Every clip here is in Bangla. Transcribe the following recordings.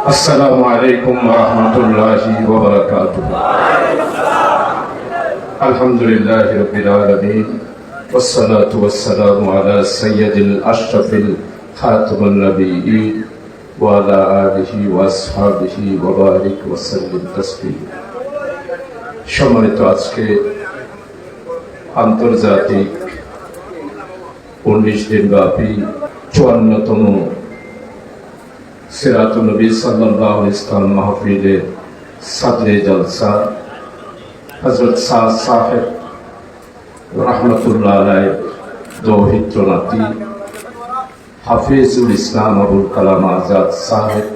السلام عليكم ورحمة الله وبركاته الحمد لله رب العالمين والصلاة والسلام على سيد الأشرف خاتم النبيين وعلى آله وأصحابه وبارك وسلم تسليما সম্মানিত আজকে আন্তর্জাতিক উনিশ দিন ব্যাপী চুয়ান্নতম সিরাতুল নবী সাল্লাল্লাহু আলাইহি ইসলাম মাহফিলের সাদরে জলসা, হযরত শাহ সাহেব রহমতুল্লাহ আলাই দৌহিত্র নাতি হাফিজুল ইসলাম আবুল কালাম আজাদ সাহেব,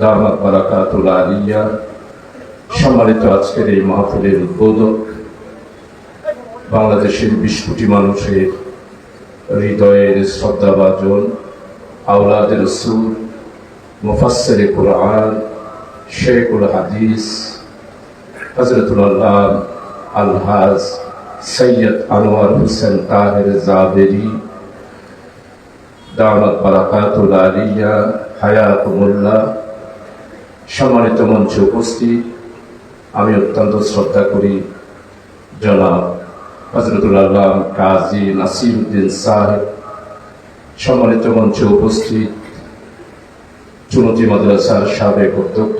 দামাত বারাকাতুল আলিয়া, সম্মানিত আজকের এই মাহফিলের উদ্বোধক, বাংলাদেশের বিশ কোটি মানুষের হৃদয়ের শ্রদ্ধাভাজন আউলাদের রসুল, মুফাসসির কোরআন শেখুল হাদিস হজরতুল্লাহ আলহাজ সৈয়দ আনোয়ার হোসেন তাহের জাবেরি দাওয়াত বারাকাতুল আলিয়া, হায়াতুমুল্লাহ, সম্মানিত মঞ্চে উপস্থিত। আমি অত্যন্ত শ্রদ্ধা করি জনাব হজরতুল্লাহ কাজী নাসিরুদ্দিন সাহেব। সম্মানিত মঞ্চে উপস্থিত চুনতি মাদ্রাসার সাবেক অধ্যক্ষ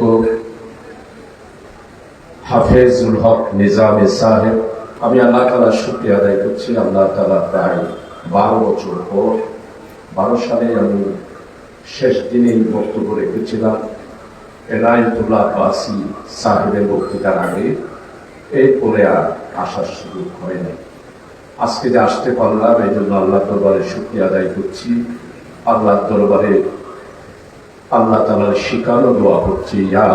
হাফেজুল হক নিজামে সাহেব, আমি আল্লাহ তালা শুক্রিয়া আদায় করছি। আল্লাহ তালা প্রায় বারো বছর পর, বারো সালে আমি শেষ দিনেই বক্তব্য রেখেছিলাম। এনায়তুল্লাহ বাসি সাহেবের বক্তৃতার আগে, এরপরে আর আসার সুযোগ হয় না আজকে যে আসতে পারলাম, এই জন্য আল্লাহ দরবারে শুক্রিয়া আদায় করছি। আল্লাহ দরবারে আল্লাহ তালার শিকারও দোয়া করছি। ইয়া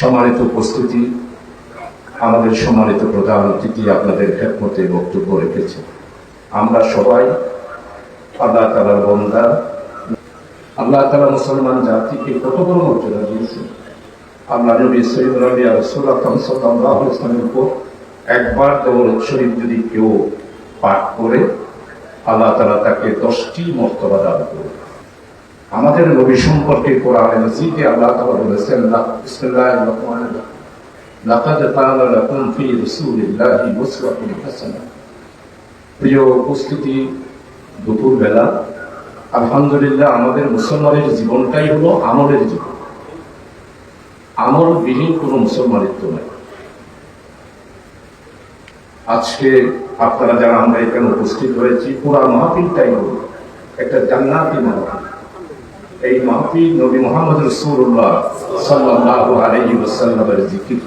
সম্মানিত উপস্থিতি, আমাদের সম্মানিত প্রধান অতিথি আপনাদের খেদমতে বক্তব্য রেখেছে আমরা সবাই আল্লাহ তালার বন্দা। আল্লাহ তালা মুসলমান জাতিকে কত বড় মর্যাদা দিয়েছে। আল্লাহ নবী সৈয়দ রবি রসুল আকরম সাল্লাহ ইসলামের উপর একবার দৌলত শরীফ যদি কেউ পাঠ করে, আল্লাহ তালা তাকে দশটি মর্তবা দান করবে আমাদের নবী সম্পর্কে কোরআনে মসজিদে আল্লাহ তালা বলেছেন প্রিয় উপস্থিতি দুপুর বেলা আলহামদুলিল্লাহ, আমাদের মুসলমানের জীবনটাই হলো আমলের জীবন আমলবিহীন কোনো মুসলমানিত্ব নাই। আজকে আপনারা যারা আমরা এখানে উপস্থিত হয়েছি, পুরা মাহফিলটাই হল। একটা জান্নাতি মাহফিল। এই মাহফিল নবী মোহাম্মদ রসুল্লাহ সাল্লাল্লাহু আলাইহি ওয়াসাল্লামের জিকির।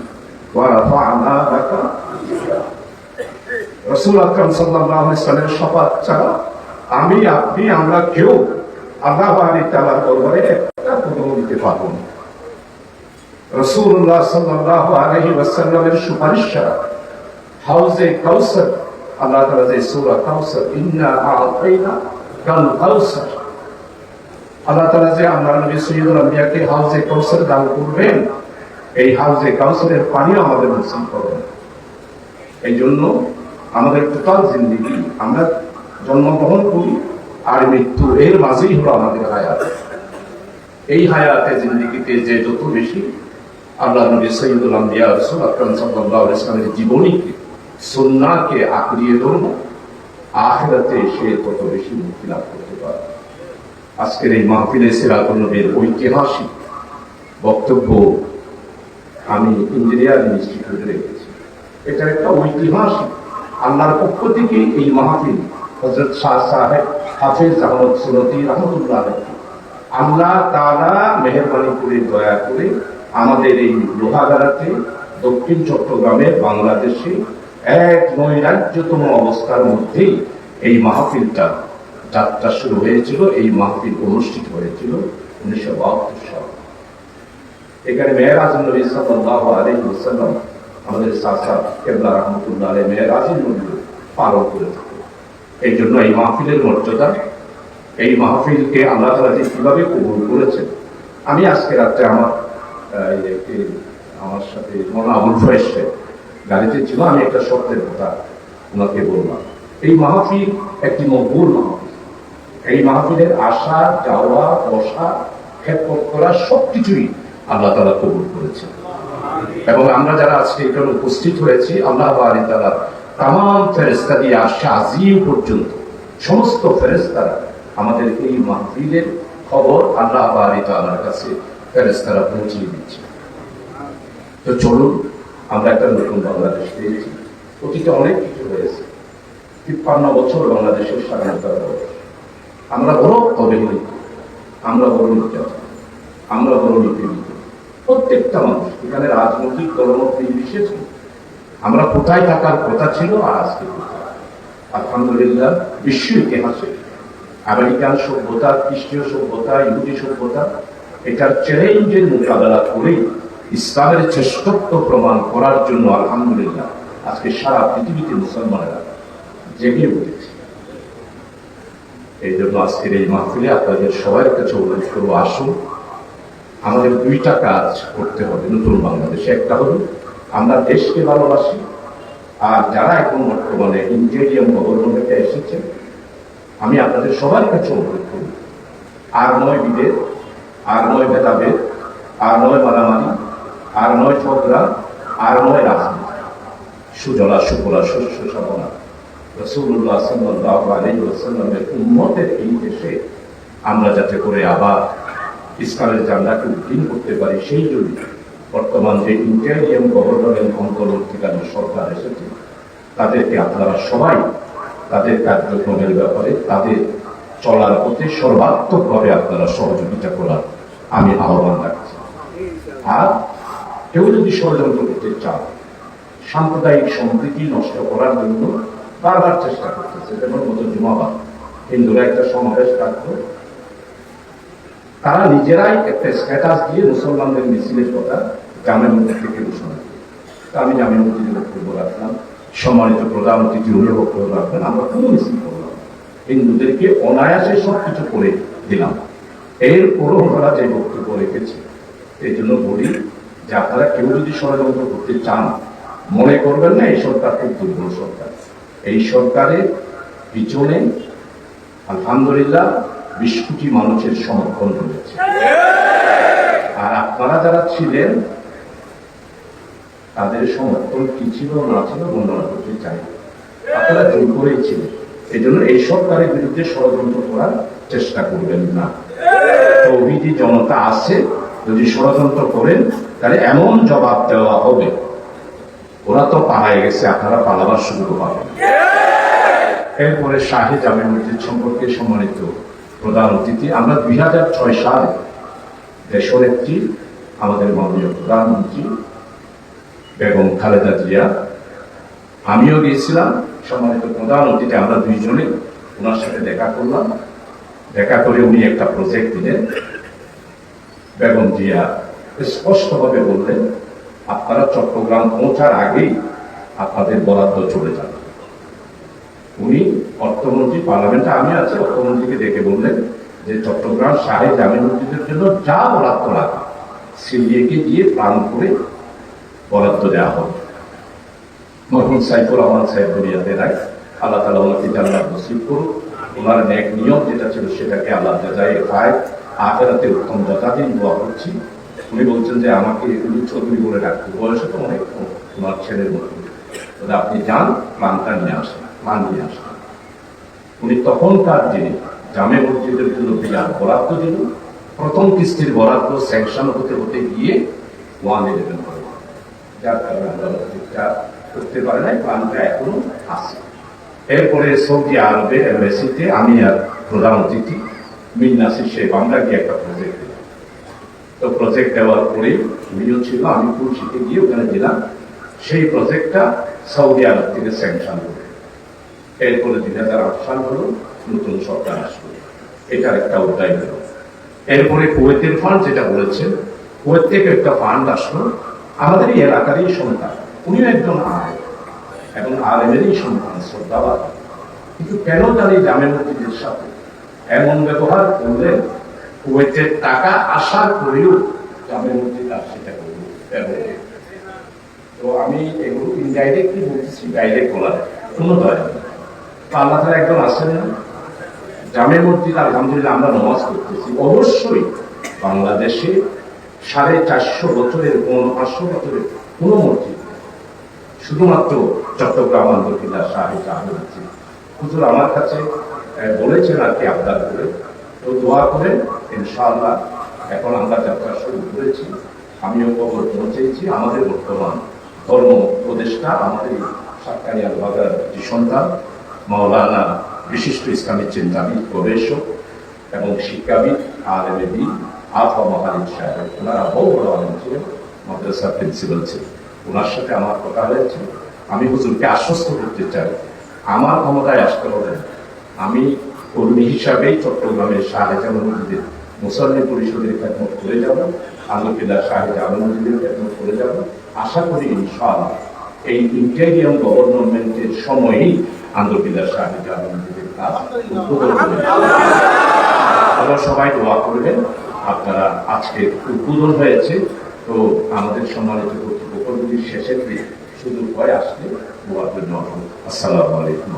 রসুল আকরাম আলাইহি সাল্লামের শপথ ছাড়া আমি, আপনি, আমরা কেউ আল্লাহ আলী তালার দরবারে একটা কদম দিতে পারব না। রসুল্লাহ সাল্লাহ আলহি ওয়াসাল্লামের সুপারিশ ছাড়া হাউজে কাউসার, আল্লাহ তালা যে সুরা কাউসার, ইন্না আতাইনা কাল কাউসার। আল্লাহ তালা যে আল্লাহ নবী সৈয়দুল আম্বিয়াকে হাউজে কাউসার দান করবেন, এই হাউজে কাউসারের পানিও আমাদের নসিব করবেন এই জন্য আমাদের টোটাল জিন্দিগি, আমরা জন্মগ্রহণ করি আর মৃত্যু এর মাঝেই হলো আমাদের হায়াত। এই হায়াতে জিন্দিগিতে যে যত বেশি আল্লাহ নবী সৈয়দুল আম্বিয়া রসুল আকরম সাল্লাহ ইসলামের জীবনীকে সন্নাকে আঁকড়িয়ে ধরব, আখেরাতে সে তত বেশি মুক্তি লাভ করতে পারে আজকের এই মাহফিলে সিরাতুল নবীর ঐতিহাসিক বক্তব্য আমি ইঞ্জিনিয়ারিং ইনস্টিটিউটে রেখেছি। এটা একটা ঐতিহাসিক, আল্লাহর পক্ষ থেকে এই মাহফিল হজরত শাহ সাহেব হাফিজ আহমদ রহমতুল্লাহ তারা মেহরবানি করে, দয়া করে আমাদের এই দক্ষিণ চট্টগ্রামের বাংলাদেশে এক নৈরাজ্যতম অবস্থার এই মাহফিলটা যাত্রা শুরু হয়েছিল, এই মাহফিল অনুষ্ঠিত হয়েছিল উনিশশো বাহাত্তর সাল। এখানে মেয়েরাজ নবী সাল্লাহ আমাদের চাচা কেবলা রহমতুল্লাহ আলী মেয়েরাজের নবী পালন করে এই জন্য এই মাহফিলের মর্যাদা, এই মাহফিলকে আল্লাহ তালা যে কীভাবে কবুল করেছেন। আমি আজকে রাত্রে আমার আমার সাথে ফয়েজ গাড়িতে ছিল, আমি একটা স্বপ্নের কথা ওনাকে বললাম। এই মাহফিল একটি মকবুল মাহফিল। এই মাহফিলের আসা যাওয়া বসা খেদমত করা সবকিছুই আল্লাহ তালা কবুল করেছেন। এবং আমরা যারা আজকে এখানে উপস্থিত হয়েছি, আল্লাহ বাড়ি তালা তাম ফেরেস্তা দিয়ে আসছে আজিম পর্যন্ত সমস্ত ফেরেস্তারা আমাদের এই মাহফিলের খবর আল্লাহ বাড়ি তালার কাছে ফেরেস্তারা পৌঁছিয়ে দিচ্ছে তো চলুন, আমরা একটা নতুন বাংলাদেশ পেয়েছি। অতীতে অনেক কিছু হয়েছে। তিপ্পান্ন বছর বাংলাদেশের স্বাধীনতার বয়স আমরা বড় অবহেলিত, আমরা বড় নির্যাতন, আমরা বড় নিপীড়িত। প্রত্যেকটা মানুষ, এখানে রাজনৈতিক দলমত নির্বিশেষে আমরা কোথায় থাকার কথা ছিল আর আজকে আলহামদুলিল্লাহ বিশ্ব ইতিহাসে আমেরিকান সভ্যতা, খ্রিস্টীয় সভ্যতা, ইহুদি সভ্যতা, এটার চ্যালেঞ্জের মোকাবেলা করে ইসলামের শ্রেষ্ঠত্ব প্রমাণ করার জন্য আলহামদুলিল্লাহ আজকে সারা পৃথিবীতে মুসলমানেরা জেগে উঠেছে। এই জন্য আজকের এই মাহফিলে আপনাদের সবার কাছে অনুরোধ করব, আসুন, আমাদের দুইটা কাজ করতে হবে, নতুন বাংলাদেশে একটা হলো আমরা দেশকে ভালোবাসি, আর যারা এখন বর্তমানে ইন্টেরিয়াম গভর্নমেন্টে এসেছেন আমি আপনাদের সবার কাছে অনুরোধ করি, আর নয় বিভেদ, আর নয় ভেদাভেদ, আর নয় মারামারি, আর নয় ঝগড়া, আর নয় রাজনীতি। সুজলা সুফলা শস্য সাবনা রসুল্লাহ সাল্লাহ উম্মতের এই দেশে আমরা যাতে করে আবার ইসলামের জান্নাকে উদ্দিন করতে পারি, সেই জন্য বর্তমান যে ইন্টেরিয়াম গভর্নমেন্ট অন্তর্বর্তীকালীন সরকার এসেছে, তাদেরকে আপনারা সবাই তাদের কার্যক্রমের ব্যাপারে, তাদের চলার পথে সর্বাত্মকভাবে আপনারা সহযোগিতা করার আমি আহ্বান রাখছি। আর কেউ যদি ষড়যন্ত্র করতে চান সাম্প্রদায়িক সম্প্রীতি নষ্ট করার জন্য বারবার চেষ্টা করতেছে। যেমন গত জুমাবাদ, হিন্দুরা একটা সমাবেশ রাখতো তারা নিজেরাই একটা স্ট্যাটাস দিয়ে মুসলমানদের মিছিলের কথা জামের মধ্যে থেকে ঘোষণা আমি জামের মসজিদে বক্তব্য রাখলাম, সম্মানিত প্রধান অতিথি উনি বক্তব্য রাখবেন, আমরা কোনো মিছিল করলাম। হিন্দুদেরকে অনায়াসে সব কিছু করে দিলাম। এরপরও ওনারা যে বক্তব্য রেখেছে এই জন্য বলি যে আপনারা কেউ যদি ষড়যন্ত্র করতে চান, মনে করবেন না, এই সরকার খুব দুর্বল সরকার। এই সরকারের পিছনে, আলহামদুলিল্লাহ, বিশ কোটি মানুষের সমর্থন রয়েছে। আর আপনারা যারা ছিলেন তাদের সমর্থন কি ছিল না ছিল বর্ণনা করতে চাই। আপনারা জোর করেই ছিলেন এই জন্য এই সরকারের বিরুদ্ধে ষড়যন্ত্র করার চেষ্টা করবেন না। তৌহিদি জনতা আছে, যদি ষড়যন্ত্র করেন, তাহলে এমন জবাব দেওয়া হবে। ওরা তো পালায় গেছে, আপনারা পালাবার সুযোগ পাবেন। এরপরে শাহে জামে মসজিদ সম্পর্কে সম্মানিত প্রধান অতিথি, আমরা দুই হাজার ছয় সালে দেশনেত্রী আমাদের মাননীয় প্রধানমন্ত্রী বেগম খালেদা জিয়া। আমিও গিয়েছিলাম, সম্মানিত প্রধান অতিথি, আমরা দুইজনে ওনার সাথে দেখা করলাম। দেখা করে উনি একটা প্রজেক্ট দিলেন। বেগম জিয়া স্পষ্টভাবে বললেন, আপনারা চট্টগ্রাম পৌঁছার আগেই আপনাদের বরাদ্দ চলে যাবে। উনি অর্থমন্ত্রী, পার্লামেন্টে আমি আছি, অর্থমন্ত্রীকে ডেকে বললেন যে, চট্টগ্রাম, শাহে জামি মসজিদের জন্য যা বরাদ্দ রাখা সিডিএকে দিয়ে প্ল্যান করে বরাদ্দ দেওয়া হবে মরহুম সাইফুর রহমান সাহেব দুনিয়াতে রাখ আল্লাহ তালা ওনাকে জান্নাত নসিব করুক। ওনার ন্যাক নিয়ম যেটা ছিল সেটাকে আল্লাহ যাচাই খায়। আখেরাতে উত্তম যথাদিন দোয়া করছি। উনি বলছেন যে আমাকে উনি চৌধুরী বলে ডাকতে বয়সে তো অনেক ওনার ছেলের মতো। তবে আপনি যান প্লানটা নিয়ে আসেন, মান নিয়ে আসেন। উনি তখনকার দিনে জামে মসজিদের জন্য বিরাট বরাদ্দ দিল প্রথম কিস্তির বরাদ্দ স্যাংশন হতে হতে গিয়ে ওয়ান ইলেভেন করতে পারে নাই প্ল্যানটা এখনও আছে। এরপরে সৌদি আরবে এমবেসিতে আমি আর প্রধান অতিথি মিন নাসির সাহেব আমরা গিয়ে একটা প্রজেক্ট দিলাম। তো প্রজেক্ট দেওয়ার পরে উনিও ছিল আমি খুলশিতে গিয়ে ওখানে দিলাম। সেই প্রজেক্টটা সৌদি আরব থেকে স্যাংশন করে এরপরে দুই হাজার আট সাল হলো নতুন সরকার আসলো। এটার একটা অধ্যায় হলো। এরপরে কুয়েতের ফান্ড যেটা বলেছেন, কুয়েত থেকে একটা ফান্ড আসলো। আমাদের এই এলাকারই সন্তান। উনিও একজন আয় এবং আলেমেরই সন্তান শ্রদ্ধাবাদ কিন্তু কেন তার এই জামে মসজিদের সাথে এমন ব্যবহার করলেন? কুয়েতের টাকা আসার পরেও জামে মসজিদ আর সেটা তো আমি এগুলো ইনডাইরেক্টলি বলতেছি ডাইরেক্ট বলার। কোনো দয়া আল্লাহ তারা একজন আসেন না? আলহামদুলিল্লাহ আমরা নমাজ করতেছি অবশ্যই বাংলাদেশে সাড়ে চারশো বছরের কোন, পাঁচশো বছরের কোনো মসজিদ শুধুমাত্র চট্টগ্রাম আন্দোলন শাহিদ আহমেদ হুজুর আমার কাছে বলেছেন আর কি আবদার করে। তো দোয়া করেন, ইনশাআল্লাহ এখন আমরা যাত্রা শুরু করেছি। আমিও খবর পৌঁছেছি, আমাদের বর্তমান ধর্ম উপদেষ্টা, আমাদের সরকারি আলবাগার যে সন্তান মৌলানা বিশিষ্ট ইসলামী চিন্তাবিদ, গবেষক এবং শিক্ষাবিদ আলেমেদি আফা মহালিদ সাহেব ওনারা বহু বড় আলেম ছিলেন মাদ্রাসা প্রিন্সিপাল ছিলেন। ওনার সাথে আমার কথা হয়েছে। আমি হুজুরকে আশ্বস্ত করতে চাই। আমার ক্ষমতায় আসতে হবে আমি কর্মী হিসাবেই চট্টগ্রামের শাহজাহান মসজিদের মুসল্লি পরিষদের খেদমত করে যাব আলমকিল্লা শাহজাহান মসজিদের খেদমত করে যাব। আশা করি ইনশাআল্লাহ এই ইন্টেরিয়াম গভর্নমেন্টের সময়েই আন্দরকিল্লা শাহজাহান মসজিদের কাজ আপনারা সবাই দোয়া করবেন। আপনারা আজকে উদ্বোধন হয়েছে। তো আমাদের সম্মানিত কর্তৃপক্ষ যদি শেষের দিকে সুযোগ হয় আসলে আসসালামু আলাইকুম।